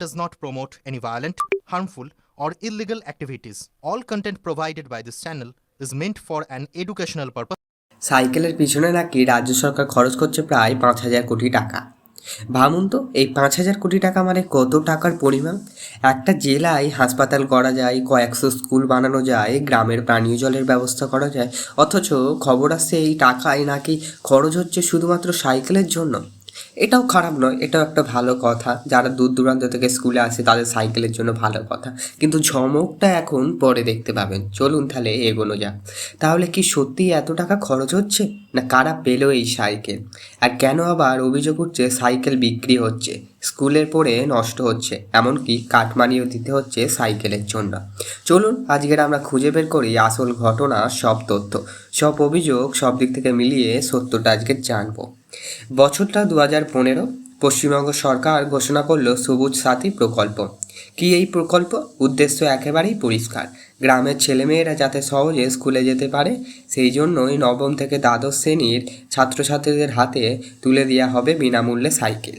does not promote any violent, harmful, or illegal activities. All content provided by this channel is meant for an educational purpose. সাইকেলের পিছনে নাকি রাজ্য সরকার খরচ করছে প্রায় পাঁচ হাজার কোটি টাকা ভাবুন তো এই পাঁচ হাজার কোটি টাকা মানে কত টাকার পরিমাণ একটা জেলায় হাসপাতাল করা যায় কয়েকশো স্কুল বানানো যায় গ্রামের পানীয় জলের ব্যবস্থা করা যায় অথচ খবর আসছে এই টাকায় নাকি খরচ হচ্ছে শুধুমাত্র সাইকেলের জন্য এটাও খারাপ নয়, এটাও একটা ভালো কথা। যারা দূর দূরান্ত থেকে স্কুলে আসে, তাদের সাইকেলের জন্য ভালো কথা। কিন্তু ঝমকটা এখন পরে দেখতে পাবেন। চলুন তাহলে এগোনো যাক। তাহলে কি সত্যি এত টাকা খরচ হচ্ছে? না কারা পেল এই সাইকেল আর কেন আবার অভিযোগ উঠছে সাইকেল বিক্রি হচ্ছে? স্কুলের পরে নষ্ট হচ্ছে। এমনকি কাটমানিও দিতে হচ্ছে সাইকেলের জন্য। চলুন, আজকের আমরা খুঁজে বের করি আসল ঘটনা, সব তথ্য। সব অভিযোগ, সব দিক থেকে মিলিয়ে সত্যটা আজকে জানব। বছরটা দু হাজার পনেরো পশ্চিমবঙ্গ সরকার ঘোষণা করল সবুজ সাথী প্রকল্প। কি এই প্রকল্প? উদ্দেশ্য একেবারেই পরিষ্কার। গ্রামের ছেলেমেয়েরা যাতে সহজে স্কুলে যেতে পারে, সেই জন্যই নবম থেকে দ্বাদশ শ্রেণির ছাত্রছাত্রীদের হাতে তুলে দেওয়া হবে বিনামূল্যে সাইকেল।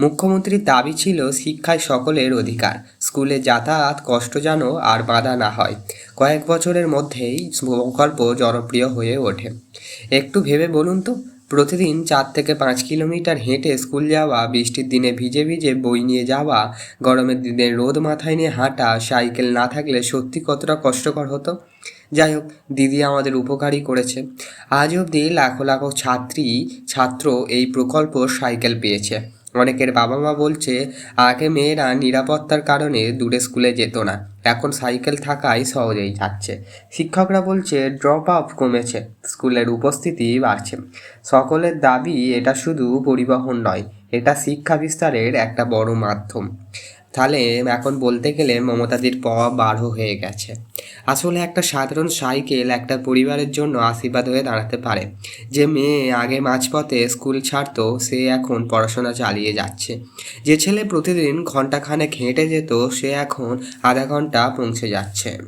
মুখ্যমন্ত্রীর দাবি ছিল শিক্ষায় সকলের অধিকার। স্কুলে যাতায়াত কষ্ট যেন আর বাধা না হয়। কয়েক বছরের মধ্যেই প্রকল্প জনপ্রিয় হয়ে ওঠে। একটু ভেবে বলুন তো প্রতিদিন চার থেকে পাঁচ কিলোমিটার হেঁটে স্কুল যাওয়া, বৃষ্টির দিনে ভিজে ভিজে বই নিয়ে যাওয়া, গরমের দিনে রোদ মাথায় নিয়ে হাঁটা, সাইকেল না থাকলে সত্যি কতটা কষ্টকর হতো? যাই হোক, দিদি আমাদের উপকারই করেছে। আজ অবধি লাখো লাখো ছাত্রী, ছাত্র এই প্রকল্প সাইকেল পেয়েছে। অনেকের বাবা মা বলছে, আগে মেয়েরা নিরাপত্তার কারণে দূরে স্কুলে যেত না, এখন সাইকেল থাকায় সহজেই যাচ্ছে। শিক্ষকরা বলছে ড্রপ আউট কমেছে, স্কুলের উপস্থিতি বাড়ছে। সকলের দাবি, এটা শুধু পরিবহন নয়, এটা শিক্ষা বিস্তারের একটা বড় মাধ্যম। তাহলে এখন বলতে গেলে মমতাদির পাওয়া বারো হয়ে গেছে। আসলে একটা সাধারণ সাইকেল একটা পরিবারের জন্য আশীর্বাদ হয়ে দাঁড়াতে পারে। যে মেয়ে আগে মাঝপথে স্কুল ছাড়তো, সে এখন পড়াশোনা চালিয়ে যাচ্ছে। যে ছেলে প্রতিদিন ঘন্টাখানেক হেঁটে যেত, সে এখন আধা ঘণ্টা পৌঁছে যাচ্ছে।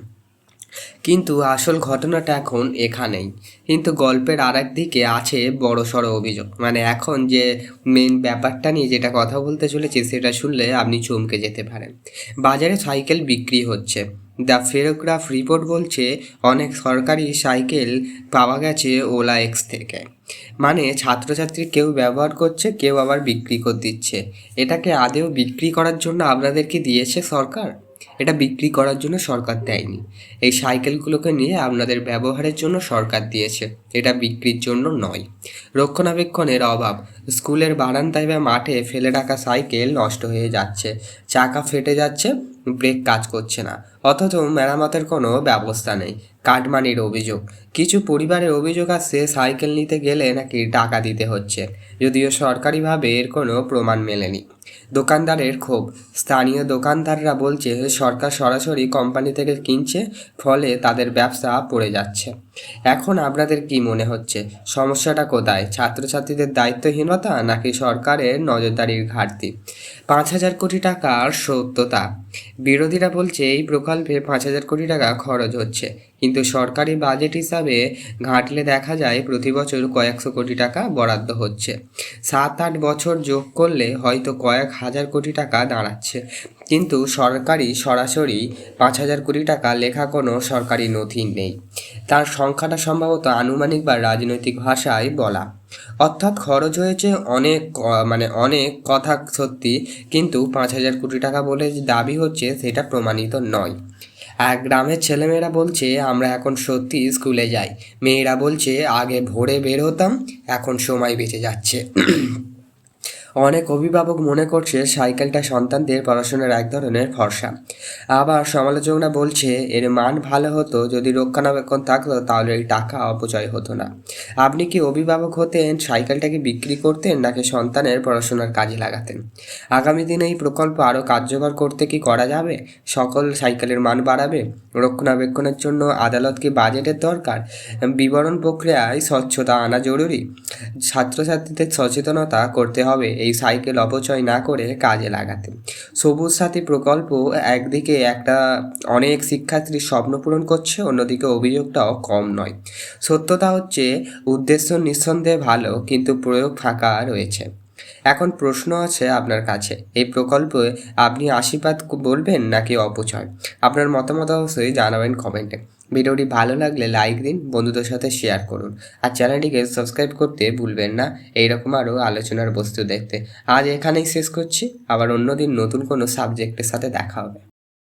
কিন্তু আসল ঘটনাটা এখন এখানেই। কিন্তু গল্পের আর দিকে আছে বড় সড়ো অভিযোগ। মানে এখন যে মেন ব্যাপারটা নিয়ে যেটা কথা বলতে চলেছি সেটা শুনলে আপনি চমকে যেতে পারেন। বাজারে সাইকেল বিক্রি হচ্ছে। দ্য ফেরোগ্রাফ রিপোর্ট বলছে, অনেক সরকারি সাইকেল পাওয়া গেছে ওলা এক্স থেকে। মানে ছাত্রছাত্রী কেউ ব্যবহার করছে, কেউ আবার বিক্রি করে দিচ্ছে। এটাকে আদেও বিক্রি করার জন্য আপনাদেরকে দিয়েছে সরকার? এটা বিক্রি করার জন্য সরকার দেয়নি। এই সাইকেলগুলোকে নিয়ে আপনাদের ব্যবহারের জন্য সরকার দিয়েছে। এটা বিক্রির জন্য নয়। রক্ষণাবেক্ষণের অভাব। স্কুলের বারান্দায় বা মাঠে ফেলে রাখা সাইকেল নষ্ট হয়ে যাচ্ছে। চাকা ফেটে যাচ্ছে, ব্রেক কাজ করছে না। অথচ মেরামতের কোনো ব্যবস্থা নেই। কাটমানির অভিযোগ। কিছু পরিবারের অভিযোগ আসছে সাইকেল নিতে গেলে নাকি টাকা দিতে হচ্ছে। যদিও সরকারিভাবে এর কোনো প্রমাণ মেলেনি। দোকানদারের ক্ষোভ। স্থানীয় দোকানদাররা বলছে, সরকার সরাসরি কোম্পানি থেকে কিনছে, ফলে তাদের ব্যবসা পড়ে যাচ্ছে। এখন আপনাদের কি মনে হচ্ছে? সমস্যাটা কোথায়? ছাত্রছাত্রীদের দায়িত্বহীনতা নাকি সরকারের নজরদারির ঘাটতি? পাঁচ হাজার কোটি টাকার সত্যতা। বিরোধীরা বলছে, এই প্রকল্পে পাঁচ হাজার কোটি টাকা খরচ হচ্ছে। কিন্তু সরকারি বাজেট হিসাবে ঘাঁটলে দেখা যায়, প্রতি বছর কয়েকশো কোটি টাকা বরাদ্দ হচ্ছে। সাত আট বছর যোগ করলে হয়তো কয়েক হাজার কোটি টাকা দাঁড়াচ্ছে। কিন্তু সরকারি সরাসরি পাঁচ হাজার কোটি টাকা লেখা কোনো সরকারি নথি নেই। তার সংখ্যাটা সম্ভবত আনুমানিক বা রাজনৈতিক ভাষায় বলা। অর্থাৎ খরচ হয়েছে অনেক মানে অনেক কথা সত্যি, কিন্তু পাঁচ হাজার কোটি টাকা বলে যে দাবি হচ্ছে সেটা প্রমাণিত নয়। আর গ্রামের ছেলেমেয়েরা বলছে, আমরা এখন সত্যি স্কুলে যাই। মেয়েরা বলছে, আগে ভোরে বের হতাম, এখন সময় বেঁচে যাচ্ছে। অনেক অভিভাবক মনে করছে সাইকেলটা সন্তানদের পড়াশোনার এক ধরনের ভরসা। আবার সমালোচকরা বলছে, এর মান ভালো হতো, যদি রক্ষণাবেক্ষণ থাকতো, তাহলে এই টাকা অপচয় হতো না। আপনি কি অভিভাবক হতেন, সাইকেলটাকে বিক্রি করতেন, নাকি সন্তানের পড়াশোনার কাজে লাগাতেন? আগামী দিনে এই প্রকল্প আরও কার্যকর করতে কি করা যাবে? সকল সাইকেলের মান বাড়াবে? রক্ষণাবেক্ষণের জন্য আদালত কি বাজেটের দরকার? বিবরণ প্রক্রিয়ায় স্বচ্ছতা আনা জরুরি? ছাত্রছাত্রীদের সচেতনতা করতে হবে। এই সাইকেল অপচয় না করে কাজে লাগাতে। সবুজ সাথী প্রকল্প একদিকে একটা অনেক শিক্ষার্থীর স্বপ্ন পূরণ করছে, অন্যদিকে অভিযোগটাও কম নয়। সত্যতা হচ্ছে, উদ্দেশ্য নিঃসন্দেহে ভালো, কিন্তু প্রয়োগ ফাঁকা রয়েছে। এখন প্রশ্ন আছে আপনার কাছে, এই প্রকল্পে আপনি আশীর্বাদ বলবেন নাকি অপচয়? আপনার মতামত অবশ্যই জানাবেন কমেন্টে। ভিডিওটি ভালো লাগলে লাইক দিন, বন্ধুদের সাথে শেয়ার করুন। আর চ্যানেলটিকে সাবস্ক্রাইব করতে ভুলবেন না, এইরকম আরও আলোচনার বস্তু দেখতে। আজ এখানেই শেষ করছি, আবার অন্যদিন নতুন কোনো সাবজেক্টের সাথে দেখা হবে।